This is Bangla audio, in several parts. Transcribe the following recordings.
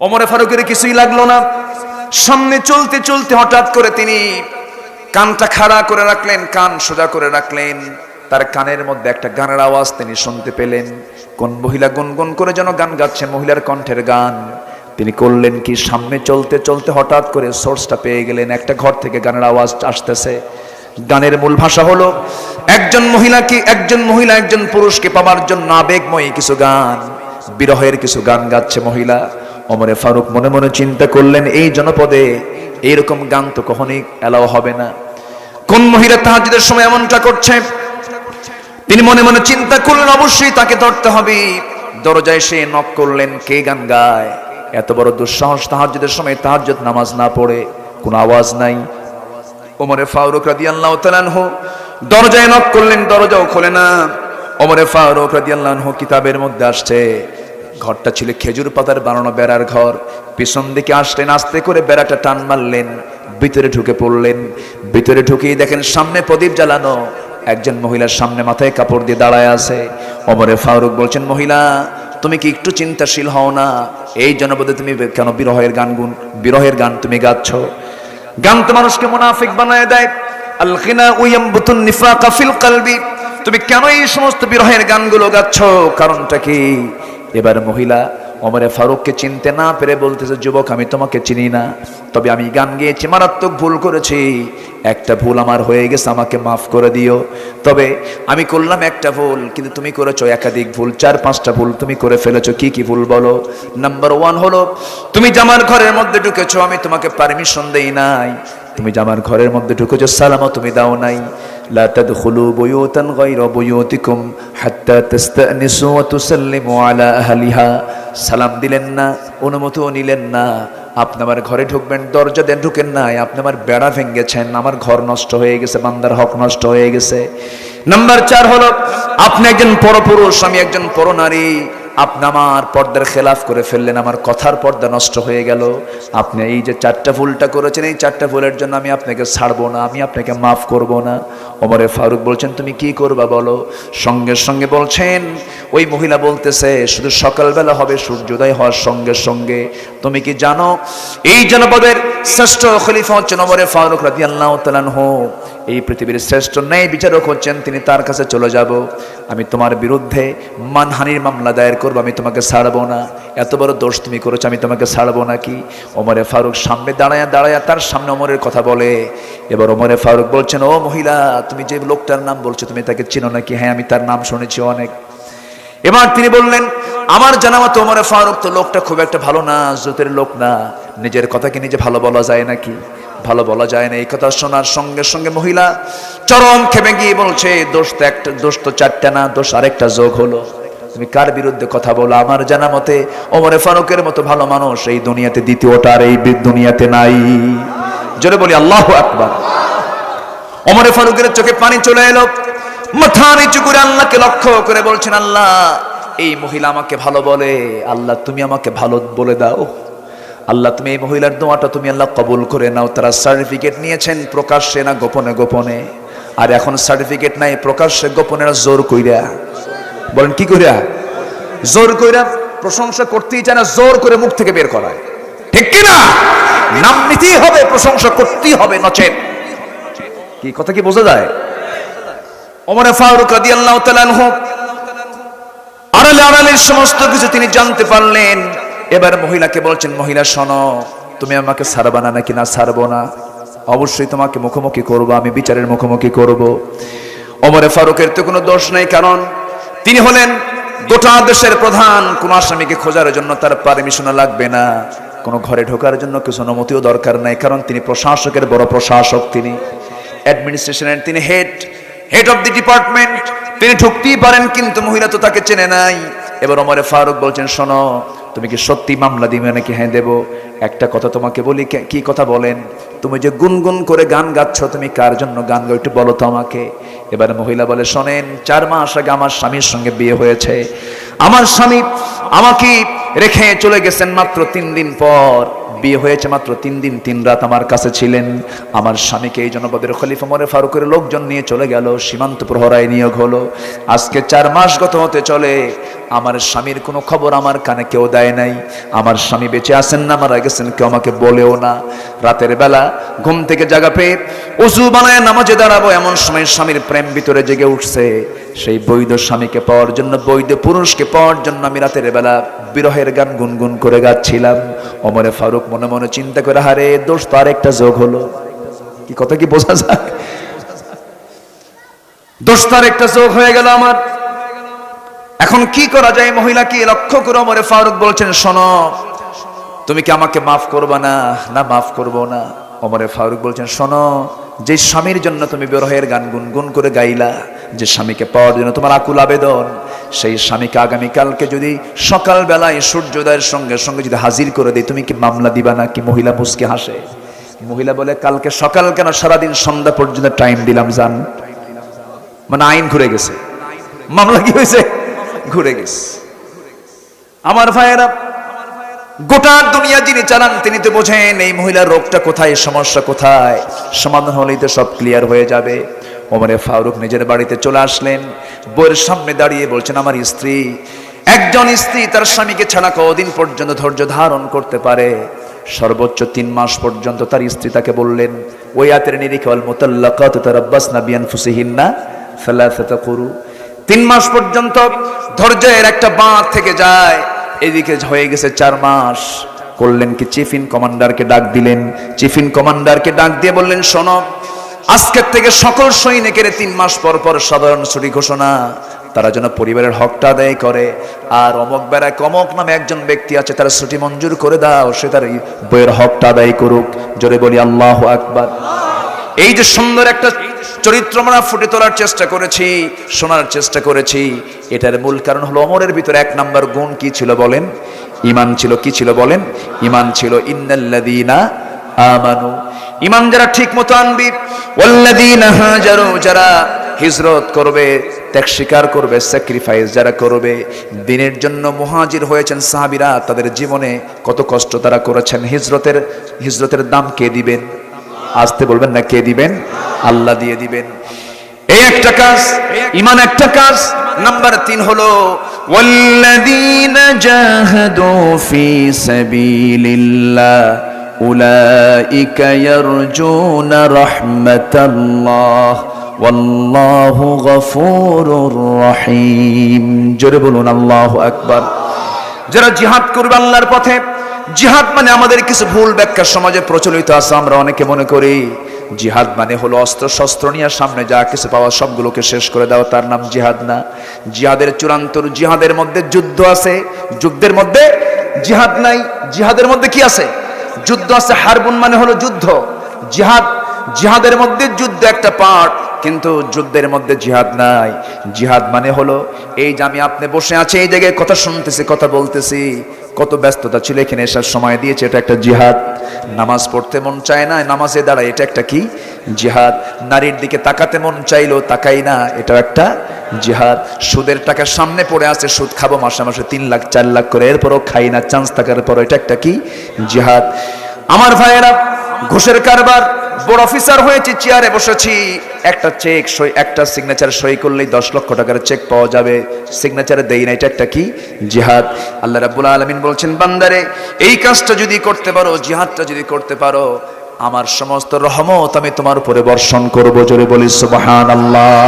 ওমরে ফারুকের কিছুই লাগল না। সামনে চলতে চলতে হঠাৎ করে তিনি কানটা খাড়া করে রাখলেন, কান সোজা করে রাখলেন। তার কানের মধ্যে একটা গানের আওয়াজ তিনি শুনতে পেলেন। কোন মহিলা গুনগুন করে যেন গান গাচ্ছে মহিলার কণ্ঠের গান। তিনি করলেন কি? সামনে চলতে চলতে হঠাৎ করে সোর্সটা পেয়ে গেলেন। একটা ঘর থেকে গানের আওয়াজ আসতেছে। গানের মূল ভাষা হলো, একজন মহিলা কি একজন মহিলা, একজন পুরুষকে পাওয়ার জন্য আবেগময়ী কিছু গান। বিরহের কিছু গান গাচ্ছে মহিলা। অমরে ফারুক মনে মনে চিন্তা করলেন, এই জনপদে এইরকম গান তো কখনই এলাও হবে না। কোন মহিলা তাহাজুদের সময় এমনটা করছে? তিনি মনে মনে চিন্তা করলেন, অবশ্যই তাকে ধরতে হবে। দরজায় সে নক করলেন, কে গান গায়? এত বড় দুঃসাহস তাহাজুদের সময় তাহাজ্জুদ নামাজ না পড়ে, কোনো আওয়াজ নাই। ওমরে ফারুক রাদিয়াল্লাহু তাআলা আনহু দরজায় নক করলেন, দরজাও খোলে না। ওমরে ফারুক রাদিয়াল্লাহু কিতাবের মধ্যে আসছে ঘরটা ছিল খেজুর পাতার বানানো বেড়ার ঘর। পিছন দিকে আসলেন আস্তে করে বেড়াটা টান মারলেন, ভিতরে ঢুকে পড়লেন। ভিতরে ঢুকেই দেখেন সামনে প্রদীপ জ্বালানো। একজন মহিলার সামনে মাথায় কাপড় দিয়ে দাঁড়ায় আছে। অমরে ফারুক বলছেন, মহিলা, তুমি কি একটু চিন্তাশীল হও না? এই জনপদে তুমি কেন বিরহের গান গুন, বিরহের গান তুমি গাচ্ছ? গান তো মানুষকে মুনাফিক বানায় দেয়। আল গিনা উয়ামবুতুন নিফাকা ফিল কলবি তুমি কেন এই সমস্ত বিরহের গানগুলো গাচ্ছ? কারণটা কি? এবার মহিলা অমরে ফারুককে চিনতে না পেরে বলতেছে, যুবক, আমি তোমাকে চিনি না, তবে আমি গান গেয়েছি, মারাত্মক ভুল করেছি। একটা ভুল আমার হয়ে গেছে, আমাকে মাফ করে দিও। তবে আমি করলাম একটা ভুল, কিন্তু তুমি করেছ একাধিক ভুল, চার, পাঁচটা ভুল তুমি করে ফেলেছো, কি কি ভুল বলো? নাম্বার ওয়ান হলো, তুমি জামার ঘরের মধ্যে ঢুকেছো, আমি তোমাকে পারমিশন দেই নাই। তুমি জামার ঘরের মধ্যে ঢুকেছো সালামও তুমি দাও নাই। لا تدخلوا بيوتا غير بيوتكم حتى تستأنسوا وتسلموا على أهلها সালাম দিলেন না অনুমতিও নিলেন না আপনি আমার ঘরে ঢুকবেন দরজা দেন ঢুকেন নাই আপনি আমার বেড়া ভেঙেছেন আমার ঘর নষ্ট হয়ে গেছে বান্দার হক নষ্ট হয়ে গেছে নাম্বার চার হলো আপনি একজন পরপুরুষ আমি একজন পরনারী আপনি আমার পর্দার খেলাফ করে ফেললেন, আমার কথার পর্দা নষ্ট হয়ে গেল। আপনি এই যে চারটা ভুলটা করেছেন, এই চারটা ভুলের জন্য আমি আপনাকে ছাড়বো না, আমি আপনাকে মাফ করব না। ওমরে ফারুক বলছেন, তুমি কি করবা বলো? সঙ্গে সঙ্গে বলছেন, ওই মহিলা বলতেছে, শুধু সকালবেলা হবে, সূর্যোদয় হওয়ার সঙ্গে সঙ্গে। তুমি কি জানো, এই জনপদের শ্রেষ্ঠ খলিফা হচ্ছেন ওমরে ফারুক রাজি আল্লাহ হোক এই পৃথিবীর শ্রেষ্ঠ ন্যায় বিচারক হচ্ছেন, তিনি তার কাছে চলে যাব। আমি তোমার বিরুদ্ধে মানহানির মামলা দায়ের করব, আমি তোমাকে ছাড়বো না। এত বড় দোষ তুমি করেছ, আমি তোমাকে ছাড়বো নাকি ওমরে ফারুক সামনে দাঁড়ায় দাঁড়ায় তার সামনে ওমরের কথা বলে। এবার ওমরে ফারুক বলছেন, ও মহিলা, তুমি যে লোকটার নাম বলছো, তুমি তাকে চিনো নাকি? হ্যাঁ আমি তার নাম শুনেছি অনেক। এবার তিনি বললেন, আমার জানা মতো ওমরে ফারুক তো লোকটা খুব একটা ভালো না, জোতের লোক না। নিজের কথাকে নিজে ভালো বলা যায় নাকি? ভালো বলা যায় না, এই কথা শোনার সঙ্গে সঙ্গে মহিলা চরম খেপে গিয়ে বলছে, দোষ তো একটা, দোষ তো চারটা না, দোষ আরেকটা যোগ হলো। তুমি কার বিরুদ্ধে কথা বলো? আমার জানা মতে ওমরে ফারুকের মতো ভালো মানুষ এই দুনিয়াতে দ্বিতীয়টা আর এই দুনিয়াতে নাই। জোরে বলি, আল্লাহ আকবার। ওমরে ফারুকের চোখে পানি চলে এলো, মাথা নিচু করে আল্লাহকে লক্ষ্য করে বলছেন, আল্লাহ, এই মহিলা আমাকে ভালো বলে, আল্লাহ তুমি আমাকে ভালো বলে দাও। আল্লাহ, তুমি এই মহিলার দোয়াটা তুমি আল্লাহ কবুল করে নাও। তারা সার্টিফিকেট নিয়েছেন প্রকাশ্যে না গোপনে গোপনে। আর এখন সার্টিফিকেট নাই, প্রকাশ্যে গোপনেরা জোর কইরা। বলেন, কি কইরা? জোর কইরা প্রশংসা করতেই চায় না, জোর করে মুখ থেকে বের করায়। ঠিক কি না? নাম নিতেই হবে, প্রশংসা করতেই হবে, নচেত। কি, কথা কি বোঝা যায়? ওমরে ফারুক তাআলা আনহু আড়ালে আড়ালে সমস্ত কিছু তিনি জানতে পারলেন। এবার মহিলাকে বলছেন, মহিলা, শোনো, তুমি আমাকে ছাড়বা না নাকি? না সারবো না। অবশ্যই তোমাকে মুখোমুখি করব, আমি বিচারের মুখোমুখি করব। ওমরে ফারুকের তো কোনো দোষ নেই, কারণ তিনি হলেন গোটা দেশের প্রধান। কোন আসামিকে খোঁজার জন্য তার পারমিশন লাগবে না। কোনো ঘরে ঢোকার জন্য কিছু অনুমতিও দরকার নাই, কারণ তিনি প্রশাসকের বড় প্রশাসক তিনি। অ্যাডমিনিস্ট্রেশনের তিনি head head of the department তিনি ঢুকতেই পারেন, কিন্তু মহিলা তো তাকে চেনে নাই। এবার ওমরে ফারুক বলছেন, শোনো তুমি কি সত্যি মামলা দিবে নাকি হ্যাঁ দেবো? একটা কথা তোমাকে বলি, কে- কথা বলেন? তুমি যে গুনগুন করে গান গাচ্ছ, তুমি কার জন্য গান গাও একটু বলো তো আমাকে? এবার মহিলা বলে, শোনেন, চার মাস আগে আমার স্বামীর সঙ্গে বিয়ে হয়েছে। আমার স্বামী আমাকে রেখে চলে গেছেন মাত্র তিন দিন পর। বিয়ে হয়েছে মাত্র তিন দিন, তিন রাত আমার কাছে ছিলেন। আমার স্বামীকে এই জনপদের খলিফা মরে ফারুকের লোকজন নিয়ে চলে গেল, সীমান্ত প্রহরায় নিয়োগ হলো। আজকে চার মাস গত হতে চলে, আমার স্বামীর কোনো খবর আমার কানে কেউ দেয় নাই। আমার স্বামী বেঁচে আসেন না, মারা গেছেন, কেউ আমাকে বলেও না। রাতের বেলা ঘুম থেকে জাগা পেয়ে উজু বানায় নামাজে দাঁড়াবো, এমন সময় স্বামীর প্রেম ভিতরে জেগে উঠছে। সেই বৈধ স্বামীকে পাওয়ার জন্য, বৈধ পুরুষকে পাওয়ার জন্য আমি রাতের বেলা বিরহের গান গুনগুন করে গাচ্ছিলাম। অমরে ফারুক মনে মনে চিন্তা করে, হারে দোষ তো আরেকটা যোগ হলো। কি কথা কি বোঝা যায়? দোষ তার একটা যোগ হয়ে গেল আমার। এখন কি করা যায়? মহিলাকে লক্ষ্য করে? অমরে ফারুক বলছেন, শোনো, তুমি কি আমাকে মাফ করবা না? না, মাফ করব না। অমরে ফারুক বলছেন, শোনো যে স্বামীর জন্য তুমি বিরহের গান গুনগুন করে গাইলা, যে স্বামীকে পাওয়ার জন্য তোমার আকুল আবেদন, সেই স্বামীকে আগামীকালকে যদি সকাল বেলায় সূর্যোদয়ের সঙ্গে সঙ্গে যদি হাজির করে দিই তুমি কি মামলা দিবা না কি মহিলা মুসকে হাসে? মহিলা বলে, কালকে সকাল কেন? সারাদিন সন্ধ্যা পর্যন্ত টাইম দিলাম, জান। মানে আইন ঘুরে গেছে। মামলা কি হয়েছে? ঘুরে গেছে। আমার ভাইয়েরা গোটা দুনিয়া যিনি চালান তিনি তো বোঝেন, এই মহিলার রোগটা কোথায় সমস্যা কোথায়? সমাধান হলেই তো সব ক্লিয়ার হয়ে যাবে। ওমরে ফারুক নিজের বাড়িতে চলে আসলেন বইয়ের সামনে দাঁড়িয়ে বলছেন, আমার স্ত্রী, একজন স্ত্রী তার স্বামীকে ছাড়া কদিন পর্যন্ত ধৈর্য ধারণ করতে পারে। সর্বোচ্চ তিন মাস পর্যন্ত তার স্ত্রী তাকে বললেন, ওই আতের নিরিখে অল মোতাল্লাকাত তার আব্বাস ফুসিহিন্না ফেলাফেতা করু। তিন মাস পর্যন্ত ধৈর্যের একটা বাঁধ থেকে যায় এদিকে হয়ে গেছে চার মাস। করলেন কি চিফ ইন কমান্ডারকে ডাক দিলেন। চিফ ইন কমান্ডারকে ডাক দিয়ে বললেন, শোনো, আজকের থেকে সকল সৈনিকের তিন মাস পর পর সাধারণ ছুটি ঘোষণা। তারা যেন পরিবারের হকটা আদায় করে। আর অমক বেড়ায় কমক নামে একজন ব্যক্তি আছে, তার ছুটি মঞ্জুর করে দাও, সে তার বইয়ের হকটা আদায় করুক। জোরে বলি, আল্লাহ আকবার। এই যে সুন্দর একটা চরিত্র আমরা ফুটে তোলার চেষ্টা করেছি, শোনার চেষ্টা করেছি। এটার মূল কারণ হলো অমরের ভিতরে এক নাম্বার গুণ কি ছিল বলেন? ইমান ছিল, কি ছিল বলেন? ইমান ছিল ইন্নাল্লাযীনা আমানু। ইমান যারা ঠিক মতো আনবি যারা হিজরত করবে, ত্যাগ স্বীকার করবে স্যাক্রিফাইস যারা করবে, দিনের জন্য মুহাজির হয়েছেন সাহাবিরা, তাদের জীবনে কত কষ্ট তারা করেছেন। হিজরতের হিজরতের দাম কে দিবেন? আসতে বলবেন না কে দিবেন? আল্লাহ দিয়ে দিবেন এই একটা কাজ ইমান একটা কাজ নাম্বার তিন হলো والذين جاهدوا في سبيل الله أولئك يرجون رحمة الله والله غفور رحيم জোরে বলুন আল্লাহু আকবার যারা জিহাদ করবে আল্লাহর পথে জিহাদ মানে আমাদের কিছু ভুল ব্যাখ্যা সমাজে প্রচলিত আছে আমরা অনেকে মনে করি জিহাদ মানে হলো অস্ত্র শস্ত্র নিয়ে সামনে যা কিছু পাওয়া সবগুলোকে শেষ করে দাও, তার নাম জিহাদ না। জিহাদের চূড়ান্ত জিহাদের মধ্যে যুদ্ধ আছে। যুদ্ধের মধ্যে জিহাদ নাই। জিহাদের মধ্যে কি আছে? যুদ্ধ আছে। হারবুন মানে হলো যুদ্ধ। জিহাদ, জিহাদের মধ্যে যুদ্ধ একটা পার্ট, কিন্তু যুদ্ধের মধ্যে জিহাদ নাই। জিহাদ মানে হলো, এই যে আমি আপনি বসে আছে, এই জায়গায় কথা শুনতেছি, কথা বলতেছি কত ব্যস্ততা ছিল এখানে এসার সময় দিয়েছে, এটা একটা জিহাদ। নামাজ পড়তে মন চায় না, নামাজে দাঁড়ায়, এটা একটা কি? জিহাদ। নারীর দিকে তাকাতে মন চাইলো তাকাই না এটা একটা জিহাদ। সুদের টাকা সামনে পড়ে আছে, সুদ খাব মাসে মাসে তিন লাখ, চার লাখ করে, এরপরও খাই না চান্স থাকার পর এটা একটা কি? জিহাদ। আমার ভাইয়েরা, ঘুষের কারবার বড় অফিসার হয়েছি, চেয়ারে বসেছি। একটা চেক সই একটা সিগনেচার সই করলেই দশ লক্ষ টাকার চেক পাওয়া যাবে। সিগনেচারে দেই না এটা একটা কি? জিহাদ। আল্লাহ রাব্বুল আলামিন বলছেন, বান্দারে, এই কাজটা যদি করতে পারো, জিহাদটা যদি করতে পারো, আমার সমস্ত রহমত আমি তোমার উপরে বর্ষণ করব। জোরে বলি সুবহান আল্লাহ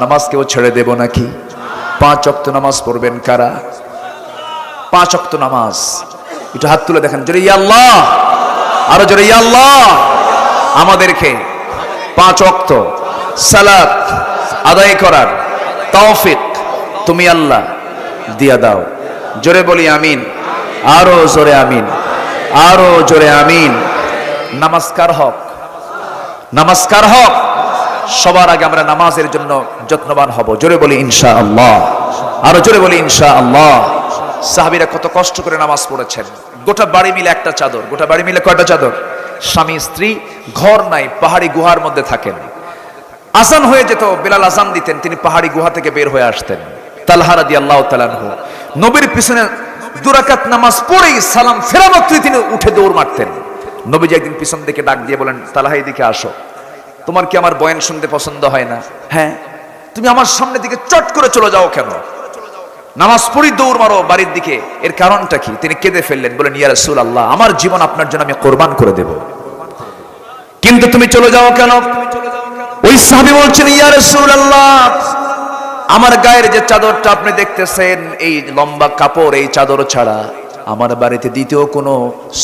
নামাজ কেউ ছেড়ে দেব নাকি? পাঁচ অক্ত নামাজ পড়বেন কারা? পাঁচ অক্ত নামাজ। একটু হাত তুলে দেখেন। জোরে, ইয়া আল্লাহ। আরও জোরে, ইয়া আল্লাহ। আমাদেরকে পাঁচ অক্ত সালাত আদায় করার তৌফিক তুমি আল্লাহ দিয়া দাও। জোরে বলি আমিন, আরও জোরে আমিন, আরও জোরে আমিন। নমস্কার হক নমস্কার হক। সবার আগে আমরা নামাজের জন্য যত্নবান হব। জোরে বলি ইনশা আল্লাহ আরও জোরে বলি ইনশা আল্লাহ সাহাবিরা কত কষ্ট করে নামাজ পড়েছেন। গোটা বাড়ি মিলে একটা চাদর, গোটা বাড়ি মিলে কয়টা চাদর? স্বামী, স্ত্রী, ঘর নাই, পাহাড়ি গুহার মধ্যে থাকেন। আসান হয়ে যেত, বেলাল আসান দিতেন, তিনি পাহাড়ি গুহা থেকে বের হয়ে আসতেন। তালহা রাদিয়াল্লাহু তাআলা আনহু, নবীর পিছনে দুরাকাত নামাজ পড়েই সালাম ফেরা মাত্রই তিনি উঠে দৌড় মারতেন। নবীজি একদিন পিছন দিকে ডাক দিয়ে বলেন, তালহা, এদিকে আসো। তোমার কি আমার বয়ান শুনতে পছন্দ হয় না? হ্যাঁ তুমি আমার সামনে দিকে চট করে চলে যাও কেন? নামাজ পড়ি, দৌড় মারো বাড়ির দিকে। এর কারণটা কি? তিনি কেঁদে ফেললেন বলেন ইয়া রাসূল আল্লাহ আমার জীবন আপনার জন্য আমি কোরবান করে দেব। কিন্তু তুমি চলে যাও কেন? ওই সাহাবী বলছেন, ইয়া রাসূল আল্লাহ আমার গায়ের যে চাদরটা আপনি দেখতেছেন, এই লম্বা কাপড়, এই চাদর ছাড়া আমার বাড়িতে দ্বিতীয় কোনো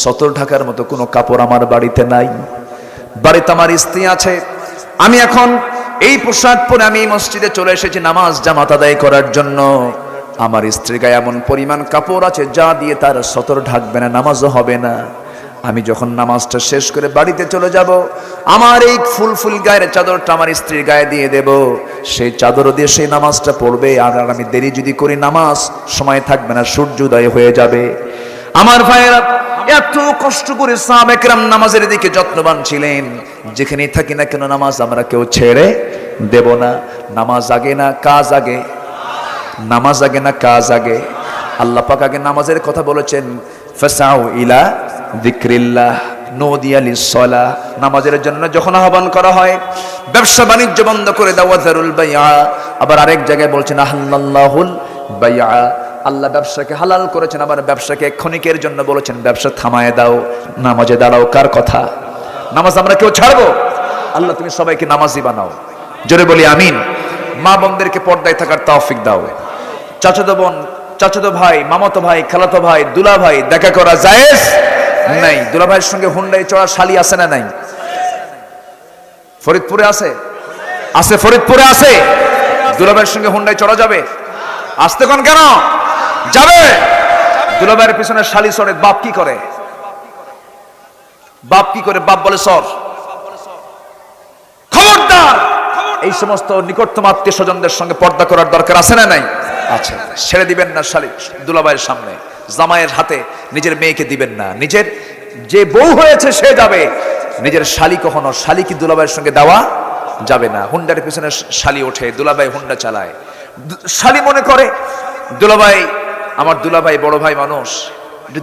সতর ঢাকার মতো কোনো কাপড় আমার বাড়িতে নাই। বাড়িতে আমার স্ত্রী আছে। আমি এখন এই পোশাক পরে আমি মসজিদে চলে এসেছি নামাজ জামাত আদায় করার জন্য। আমার স্ত্রীর গায়ে এমন পরিমাণ কাপড় আছে, যা দিয়ে তার সতর ঢাকবে না, নামাজও হবে না। আমি যখন নামাজটা শেষ করে বাড়িতে চলে যাব, আমার এই ফুল ফুল গায়ের চাদরটা আমার স্ত্রীর গায়ে দিয়ে দেব। সেই চাদর দিয়ে সেই নামাজটা পড়বে, আর আমি দেরি যদি করি, নামাজ সময় থাকবে না, সূর্যোদয় হয়ে যাবে। আমার ভাইয়েরা, এত কষ্ট করে সাহাবেকরাম নামাজের দিকে যত্নবান ছিলেন। যেখানেই থাকি না কেন, নামাজ আমরা কেউ ছেড়ে দেব না। নামাজ আগে না, কাজ আগে। নামাজ আগে না কাজ আগে? আল্লাহ পাক আগে নামাজের কথা বলেছেন, ফাসাউ ইলা যিকরিল্লাহ নদিয়ালি সলা নামাজের জন্য যখন আহ্বান করা হয়, ব্যবসা বাণিজ্য বন্ধ করে দাও ওয়াজারুল আবার আরেক জায়গায় বলছেন বাইআ আল্লাহ ব্যবসাকে হালাল করেছেন, আবার ব্যবসাকে ক্ষণিকের জন্য বলেছেন, ব্যবসা থামায় দাও, নামাজে দাঁড়াও। কার কথা? নামাজ আমরা কেউ ছাড়বো? আল্লাহ, তুমি সবাইকে নামাজি বানাও। জোরে বলি, আমিন। মা বোনদেরকে পর্দায় থাকার তৌফিক দাও। চাচাতো বোন, চাচাতো ভাই, মামাতো ভাই, খালাতো ভাই দুলা ভাই দেখা করা জায়েজ? নাই। দুলা ভাইয়ের সঙ্গে হুন্ডাই চড়া শালি আছে না নাই? ফরিদপুরে আছে? আছে ফরিদপুরে আছে? দুলা ভাইয়ের সঙ্গে হুন্ডাই চড়া যাবে? আসতে কোন কেন? যাবে? দুলা ভাইয়ের পিছনে শালি সরে বাপ কি করে? বাপ কি করে? বাপ বলে সর। খবরদার! এই সমস্ত নিকটতম আত্মীয় স্বজনদের সঙ্গে পর্দা করার দরকার আছে না নাই? আচ্ছা ছেড়ে দিবেন না শালি দুলাভাইয়ের সামনে। জামাইয়ের হাতে নিজের মেয়েকে দিবেন না। নিজের যে বউ হয়েছে সে যাবে। নিজের শালি কখনো শালি কি দুলাভাইয়ের সঙ্গে দেওয়া যাবে না। হুন্ডার পিছনে শালি ওঠে দুলাভাই হুন্ডা চালায়। শালি মনে করে দুলাভাই আমার দুলাভাই বড় ভাই মানুষ।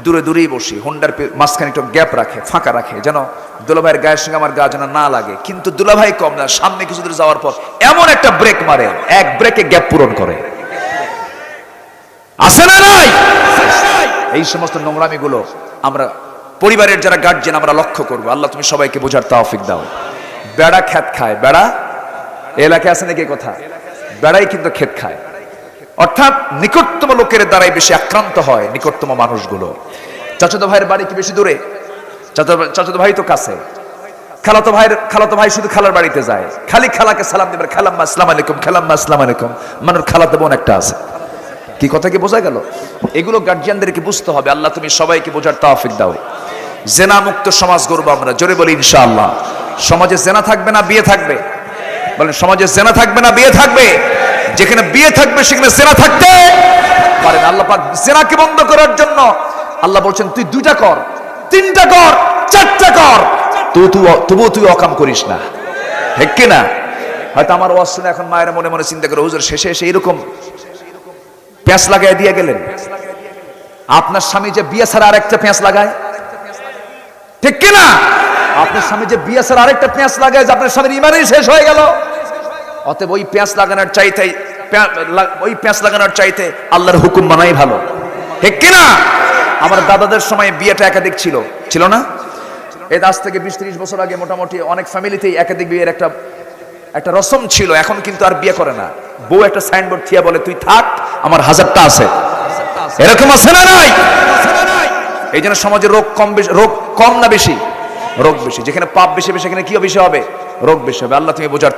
দূরে দূরেই বসি, হুন্ডার মাঝখানে একটু গ্যাপ রাখে, ফাঁকা রাখে, যেন দুলাভাইয়ের গায়ের সঙ্গে আমার গা যেন না লাগে। কিন্তু দুলাভাই কম না, সামনে কিছু দূর যাওয়ার পর এমন একটা ব্রেক মারে, এক ব্রেকে গ্যাপ পূরণ করে। আছে না নাই? এই সমস্ত নোংরামিগুলো আমরা পরিবারের যারা গার্জেন আমরা লক্ষ্য করব। আল্লাহ তুমি সবাইকে বোঝার তাওফিক দাও। বেড়া খ্যাত খায়। বেড়া? এলাকায় আছে নাকি কথা? বেড়াই কিন্তু ক্ষেত খায়। অর্থাৎ নিকটতম লোকের দ্বারাই বেশি আক্রান্ত হয় নিকটতম মানুষগুলো। চাচাতো ভাইয়ের বাড়ি কি বেশি দূরে? চাচাতো ভাই তো কাছে। খালাতো ভাইয়ের খালাতো ভাই শুধু খালার বাড়িতে যায়। খালি খালাকে সালাম দেবে, খালাম্মা, আসসালাম আলাইকুম, খালাম্মা, আসসালাম আলাইকুম। মানুষ খালাতো বোন একটা আছে। কি কথা কি বোঝা গেল? এগুলো গার্জিয়ানদেরকে বুঝতে হবে। আল্লাহ তুমি সবাইকে বোঝার তাওফিক দাও। জেনা মুক্ত সমাজ গড়বো আমরা। জোরে বলি ইনশাআল্লাহ। সমাজে জেনা থাকবে না, বিয়ে থাকবে? বলেন, সমাজে জেনা থাকবে না, বিয়ে থাকবে? যেখানে বিয়ে থাকবে, সেখানে জেনা থাকতে পারেন। আল্লাহ পাক জেনাকে বন্ধ করার জন্য আল্লাহ বলছেন, তুই দুইটা কর, তিনটা কর, চারটা কর। তুই তুই তবুও তুই অকাম করিস না। ঠিক কিনা? হয়তো আমার ওয়াজ শুনে এখন মায়ের মনে মনে চিন্তা করে, হুজুর, শেষে এসে এরকম পেঁচ লাগাই দিয়ে গেলেন? আপনার স্বামী যে বিয়ে ছাড়া আরেকটা পেঁচ লাগায়? ঠিক কিনা? আপনার স্বামী যে বিয়ে ছাড়া আরেকটা পেঁচ লাগায়, যে আপনার স্বামীর ইমানই শেষ হয়ে গেল। অতএব ওই পেঁচ লাগানোর চাইতে ওই পেঁচ লাগানোর চাইতে আল্লাহর হুকুম মানাই ভালো। ঠিক কিনা? আমার দাদাদের সময় বিয়েটা একাধিক ছিল। ছিল না? এই আজ থেকে বিশ ত্রিশ বছর আগে মোটামুটি অনেক ফ্যামিলিতেই একাধিক বিয়ের একটা একটা রসম ছিল। এখন কিন্তু আর বিয়ে করে না। বউ একটা সাইনবোর্ড থিয়া বলে, তুই থাক, আমার হাজারটা আছে। এরকম আছে না নাই? এই জন্য সমাজে রোগ কম বেশি, রোগ কম না বেশি? রোগ বেশি। যেখানে পাপ বেশি হবে, সেখানে কি বেশি হবে? রোগ বেশি হবে। আল্লাহ তুমি বোঝার